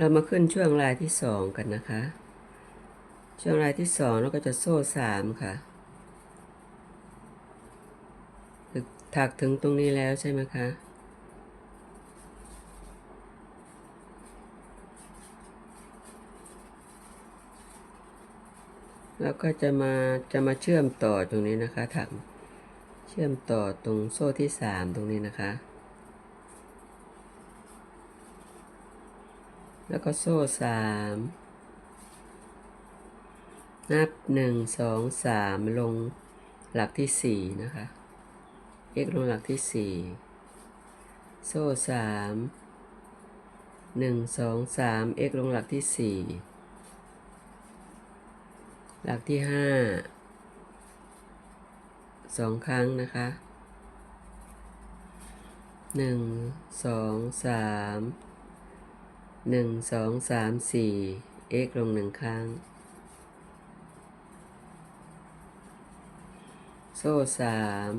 เรามาขึ้นช่วงลายที่สองกันนะคะ ช่วงลายที่สองเราก็จะโซ่สามค่ะถักถึงตรงนี้แล้วใช่ไหมคะแล้วก็จะมาจะมาเชื่อมต่อตรงนี้นะคะถักเชื่อมต่อตรงโซ่ที่สามตรงนี้นะคะ แล้วก็โซ่สามนับหนึ่งสองสามลงหลักที่สี่นะคะ x ลงหลักที่สี่โซ่สามหนึ่งสองสาม x ลงหลักที่สี่หลักที่ห้าสองครั้งนะคะหนึ่งสองสาม หนึ่งสองสามสี่ x ลงหนึ่งครั้ง โซ่สาม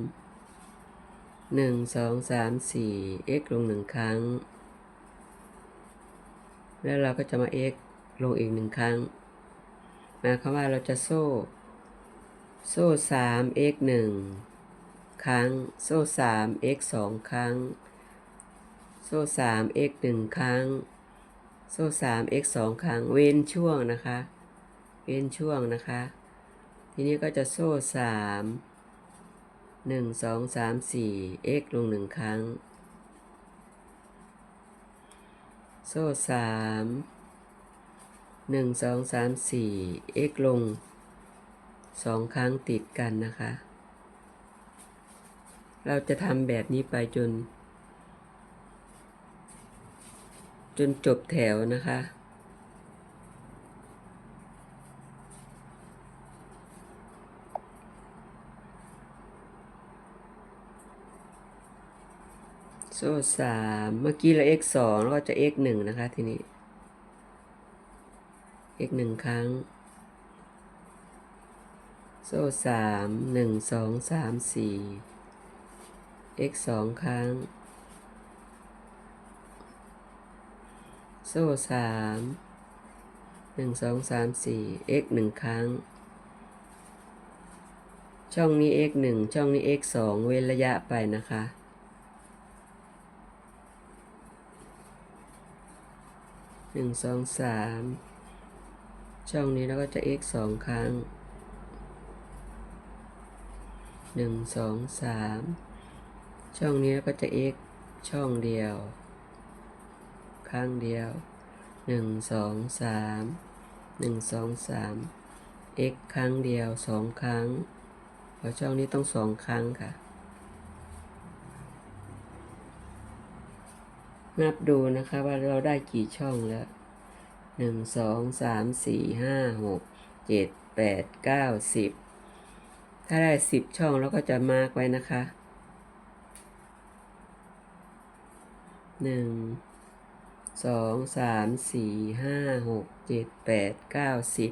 หนึ่งสองสามสี่ x ลงหนึ่งครั้ง แล้วเราก็จะมา x ลงอีกหนึ่งครั้งหมายความว่าเราจะโซ่ โซ่สาม x หนึ่งครั้ง โซ่สาม x สองครั้ง โซ่สาม x หนึ่งครั้ง โซ่สาม x สองครั้ง เว้นช่วงนะคะ เว้นช่วงนะคะ ทีนี้ก็จะโซ่สามหนึ่งสองสามสี่ x ลงหนึ่งครั้ง โซ่สามหนึ่งสองสามสี่ x ลงสองครั้งติดกันนะคะ เราจะทำแบบนี้ไปจน จนจบแถวนะคะ โซ่สามเมื่อกี้เรา x สองแล้วก็จะ x หนึ่งนะคะทีนี้ x หนึ่งครั้ง โซ่สามหนึ่งสองสามสี่ x สองครั้ง โซ่สามหนึ่งสองสามสี่ x หนึ่งครั้ง ช่องนี้ x หนึ่งช่องนี้ x สองเว้นระยะไปนะคะหนึ่งสองสามช่องนี้แล้วก็จะ x สองครั้งหนึ่งสองสามช่องนี้แล้วก็จะ x ช่องเดียว ครั้งเดียวหนึ่งสองสามหนึ่งสองสาม x ครั้งเดียวสองครั้งเพราะช่องนี้ต้องสองครั้งค่ะ นับดูนะคะว่าเราได้กี่ช่องแล้วหนึ่งสองสามสี่ห้าหกเจ็ดแปดเก้าสิบถ้าได้สิบช่องเราก็จะมาร์กไว้นะคะหนึ่ง สองสามสี่ห้าหกเจ็ดแปดเก้าสิบ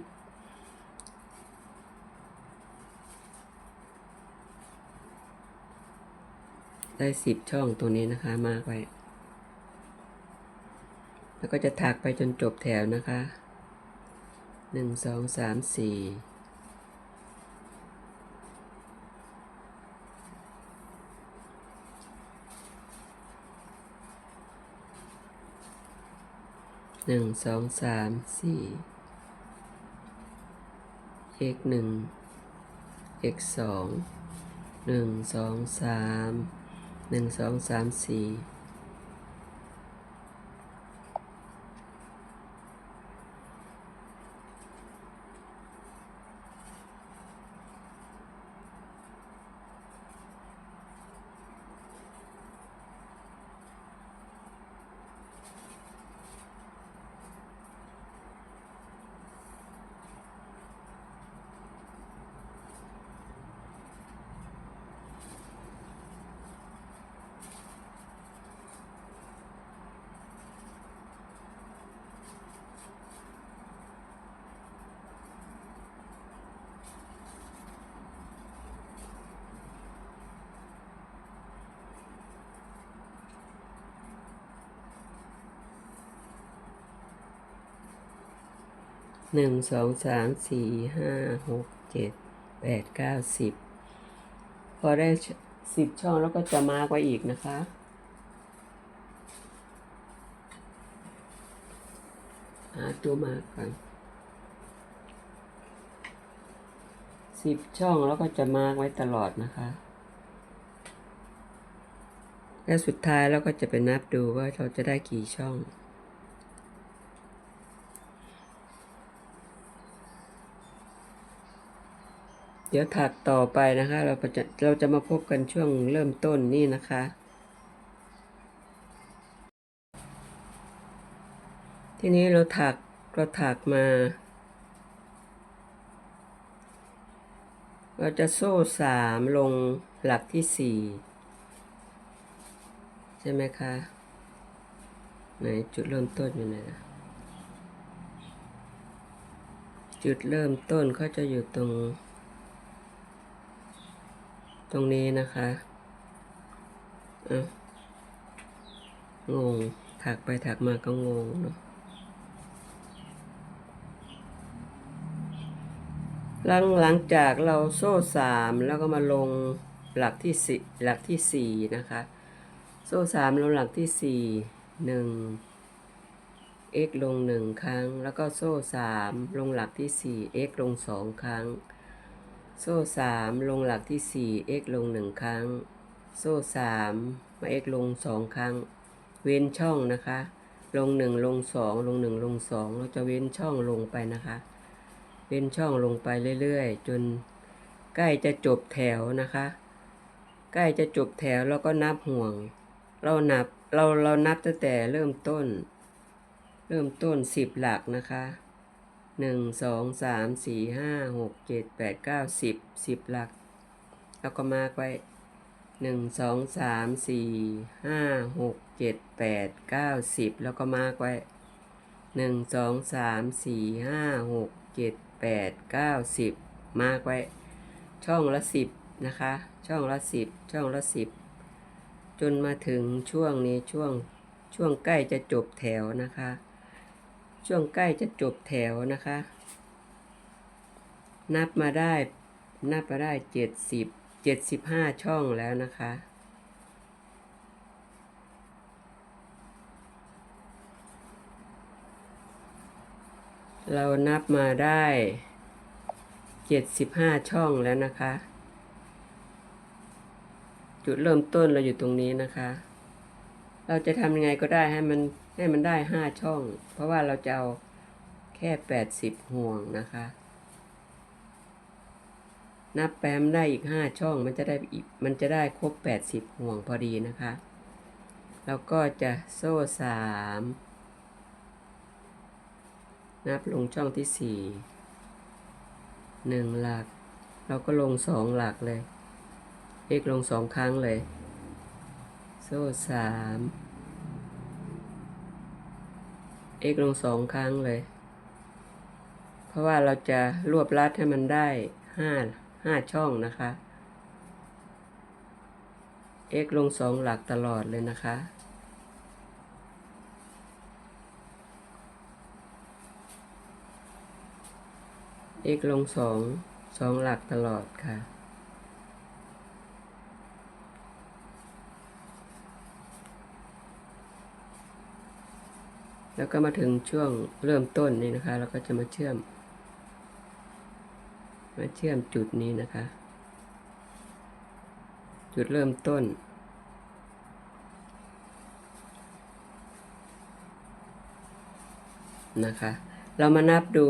ได้สิบช่องตัวนี้นะคะมาไว้แล้วก็จะถักไปจนจบแถวนะคะหนึ่งสองสามสี่ หนึ่งสองสามสี่ x หนึ่ง x สองหนึ่งสองสามหนึ่งสองสามสี่ หนึ่งสองสามสี่ห้าหกเจ็ดแปดเก้าสิบพอได้สิบช่องแล้วก็จะมากไว้อีกนะคะ หาตัวมาก่อนสิบช่องแล้วก็จะมาไว้ตลอดนะคะ และสุดท้ายเราก็จะไปนับดูว่าเราจะได้กี่ช่อง เดี๋ยวถัดต่อไปนะคะ เราจะเราจะมาพบกันช่วงเริ่มต้นนี่นะคะ ทีนี้เราถักเราถักมา เราจะโซ่สามลงหลักที่สี่ใช่ไหมคะ ไหนจุดเริ่มต้นอยู่ไหนนะจุดเริ่มต้นเขาจะอยู่ตรง ตรงนี้นะคะอะงง ถักไปถักมาก็งงเนาะหลังหลังจากเราโซ่สามแล้วก็มาลงหลักที่สี่หลักที่สี่นะคะ โซ่สามลงหลักที่สี่หนึ่ง x ลงหนึ่งครั้ง แล้วก็โซ่สามลงหลักที่สี่ x ลงสองครั้ง โซ่สามลงหลักที่สี่ x ลงหนึ่งครั้ง โซ่สามมา x ลงสองครั้ง เว้นช่องนะคะ ลงหนึ่งลงสองลงหนึ่งลงสองเราจะเว้นช่องลงไปนะคะ เว้นช่องลงไปเรื่อยๆ จนใกล้จะจบแถวนะคะ ใกล้จะจบแถวเราก็นับห่วง เรานับเราเรานับตั้งแต่เริ่มต้น เริ่มต้นสิบหลักนะคะ หนึ่งสองสามสี่ห้าหกเจ็ดแปดเก้าสิบสิบหลัก แล้วก็มาไว้หนึ่งสองสามสี่ห้าหกเจ็ดแปดเก้าสิบแล้วก็มาไว้หนึ่งสองสามสี่ห้าหกเจ็ดแปดเก้าสิบมาไว้ ช่องละสิบนะคะ ช่องละสิบช่องละสิบจนมาถึงช่วงนี้ช่วงช่วงใกล้จะจบแถวนะคะ ช่วงใกล้จะจบแถวนะคะ นับมาได้ นับมาได้เจ็ดสิบเจ็ดสิบห้าช่องแล้วนะคะเรานับมาได้เจ็ดสิบห้าช่องแล้วนะคะ จุดเริ่มต้นเราอยู่ตรงนี้นะคะ เราจะทำยังไงก็ได้ให้มันให้มันได้ห้าช่อง เพราะว่าเราจะเอาแค่แปดสิบห่วงนะคะ นับแปมได้อีกห้าช่องมันจะได้อีกมันจะได้ครบแปดสิบห่วงพอดีนะคะเราก็จะโซ่สามนับลงช่องที่สี่หนึ่งหลัก เราก็ลงสองหลักเลยเอกลงสองครั้งเลย โซ่สามเอกลงสองครั้งเลย เพราะว่าเราจะรวบรัดให้มันได้ห้าห้าช่องนะคะ x ลงสองหลักตลอดเลยนะคะ x ลงสองสองหลักตลอดค่ะ แล้วก็มาถึงช่วงเริ่มต้นนี่นะคะ เราก็จะมาเชื่อม มาเชื่อมจุดนี้นะคะ จุดเริ่มต้น นะคะ เรามานับดู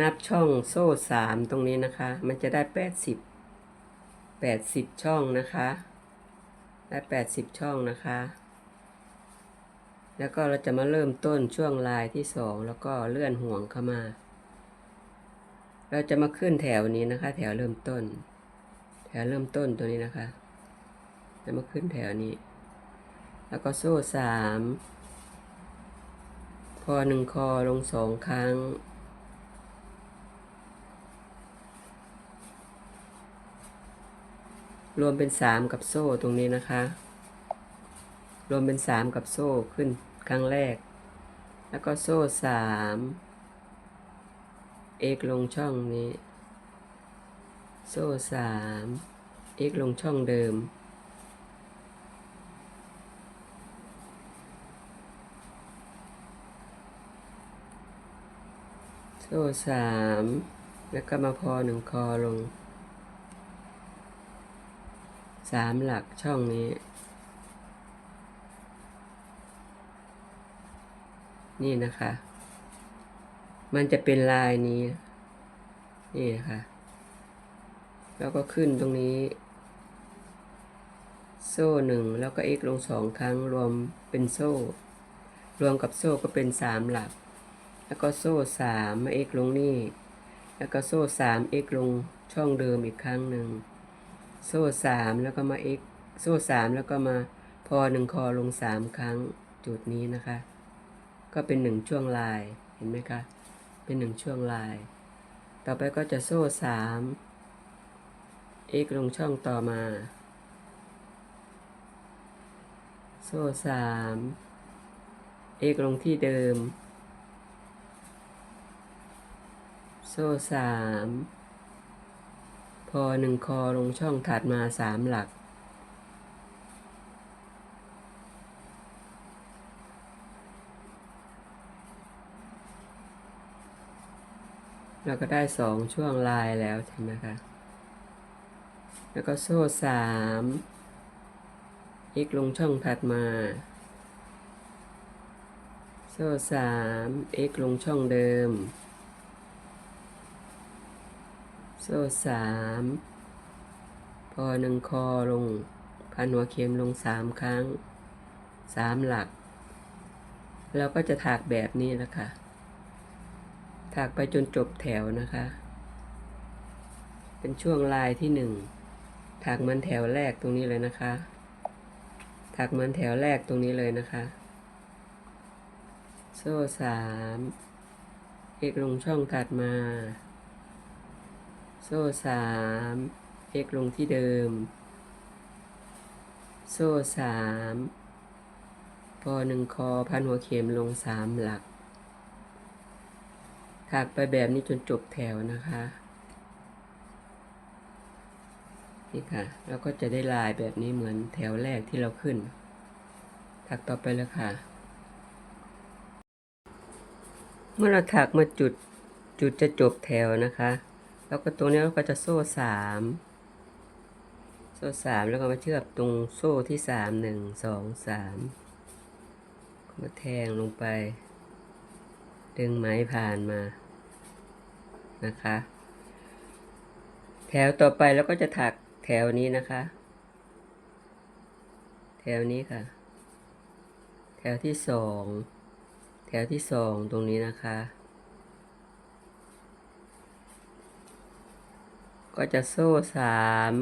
นับช่องโซ่สามตรงนี้นะคะ มันจะได้แปดสิบแปดสิบช่องนะคะ ได้แปดสิบช่องนะคะ แล้วก็เราจะมาเริ่มต้นช่วงลายที่สองแล้วก็เลื่อนห่วงเข้ามา เราจะมาขึ้นแถวนี้นะคะ แถวเริ่มต้น แถวเริ่มต้นตัวนี้นะคะ จะมาขึ้นแถวนี้ แล้วก็โซ่สามคอหนึ่งคอลงสองครั้ง รวมเป็นสามกับโซ่ตรงนี้นะคะ รวมเป็นสามกับโซ่ขึ้นครั้งแรก แล้วก็โซ่สาม x ลงช่องนี้ โซ่สาม x ลงช่องเดิม โซ่สามแล้วก็มาพอหนึ่งคอลงสามหลักช่องนี้ นี่นะคะ มันจะเป็นลายนี้ นี่นะคะ แล้วก็ขึ้นตรงนี้ โซ่หนึ่งแล้วก็ x ลงสองครั้งรวมเป็นโซ่ รวมกับโซ่ก็เป็นสามหลัก แล้วก็โซ่สามมา x ลงนี่ แล้วก็โซ่สาม x ลงช่องเดิมอีกครั้งหนึ่ง โซ่สามแล้วก็มา x โซ่สามแล้วก็มาพอหนึ่งคอลงสามครั้งจุดนี้นะคะ ก็เป็นหนึ่งช่วงลาย เห็นไหมคะ เป็นหนึ่งช่วงลาย ต่อไปก็จะโซ่สาม x ลงช่องต่อมา โซ่สาม x ลงที่เดิม โซ่สาม พอหนึ่งคอลงช่องถัดมาสามหลัก เราก็ได้สองช่วงลายแล้วใช่ไหมคะ แล้วก็โซ่สาม x ลงช่องถัดมา โซ่สาม x ลงช่องเดิม โซ่สามพอหนึ่งคอลงพันหัวเข็มลงสามครั้งสามหลัก เราก็จะถักแบบนี้แหละค่ะ ถักไปจนจบแถวนะคะ เป็นช่วงลายที่หนึ่งถักมันแถวแรกตรงนี้เลยนะคะถักมันแถวแรกตรงนี้เลยนะคะ โซ่สามเอกลงช่องถัดมา โซ่สามเอกลงที่เดิม โซ่สามพอหนึ่งคอพันหัวเข็มลงสามหลัก ถักไปแบบนี้จนจบแถวนะคะ นี่ค่ะแล้วก็จะได้ลายแบบนี้เหมือนแถวแรกที่เราขึ้น ถักต่อไปเลยค่ะ เมื่อเราถักมาจุดจุดจะจบแถวนะคะ แล้วก็ตรงนี้เราก็จะโซ่สามโซ่สามแล้วก็มาเชื่อกตรงโซ่ที่สามหนึ่งสองสามมาแทงลงไป ดึงไม้ผ่านมา นะคะ แถวต่อไปเราก็จะถักแถวนี้นะคะ แถวนี้ค่ะ แถวที่สองแถวที่สองตรงนี้นะคะ ก็จะโซ่สาม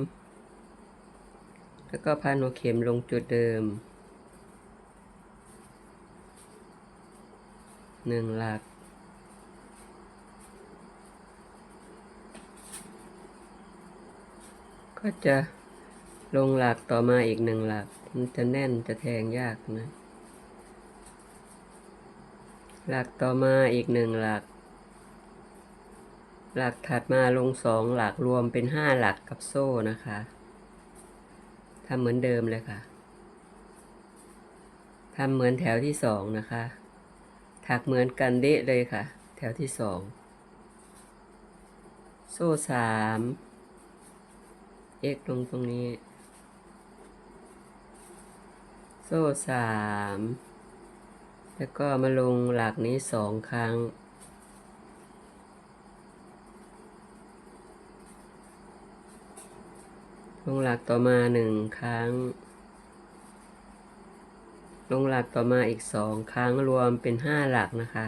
แล้วก็พันหัวเข็มลงจุดเดิมหนึ่งหลัก ก็จะลงหลักต่อมาอีกหนึ่งหลัก มันจะแน่นจะแทงยากนะ หลักต่อมาอีกหนึ่งหลัก หลักถัดมาลงสองหลักรวมเป็นห้าหลักกับโซ่นะคะทำเหมือนเดิมเลยค่ะทำเหมือนแถวที่สองนะคะ ถักเหมือนกันเดะเลยค่ะ แถวที่สอง โซ่สาม เอกลงตรงนี้ โซ่สามแล้วก็มาลงหลักนี้สองครั้ง ลงหลักต่อมาหนึ่งครั้ง ลงหลักต่อมาอีกสองครั้งรวมเป็นห้าหลักนะคะ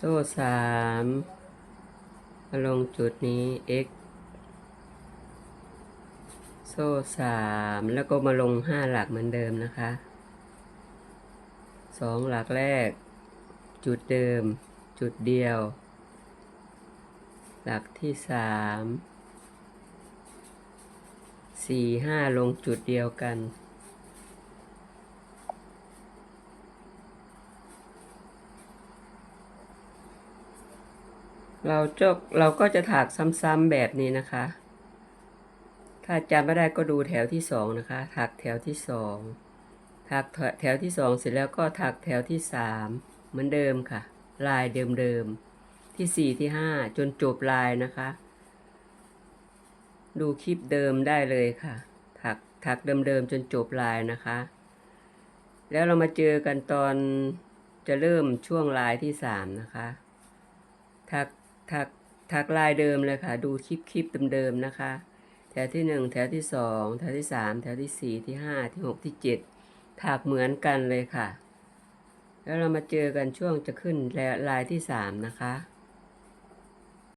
โซ่สามมาลงจุดนี้ x โซ่สามแล้วก็มาลงห้าหลักเหมือนเดิมนะคะสองหลักแรก จุดเดิม จุดเดียว หลักที่สามสี่ห้าลงจุดเดียวกัน เราจะเราก็จะถักซ้ำๆแบบนี้นะคะ ถ้าจำไม่ได้ก็ดูแถวที่สองนะคะ ถักแถวที่สองถักแถวที่สองเสร็จแล้วก็ถักแถวที่สามเหมือนเดิมค่ะ ลายเดิมๆที่สี่ที่ห้าจนจบลายนะคะ ดูคลิปเดิมได้เลยค่ะ ถักถักเดิมๆจนจบลายนะคะ แล้วเรามาเจอกันตอนจะเริ่มช่วงลายที่สามนะคะถัก ถักถักลายเดิมเลยค่ะ ดูคลิปคลิปเดิมๆนะคะ แถวที่หนึ่งแถวที่สองแถวที่สามแถวที่สี่ที่ห้าที่หกที่เจ็ดถักเหมือนกันเลยค่ะ แล้วเรามาเจอกันช่วงจะขึ้นลายที่สามนะคะ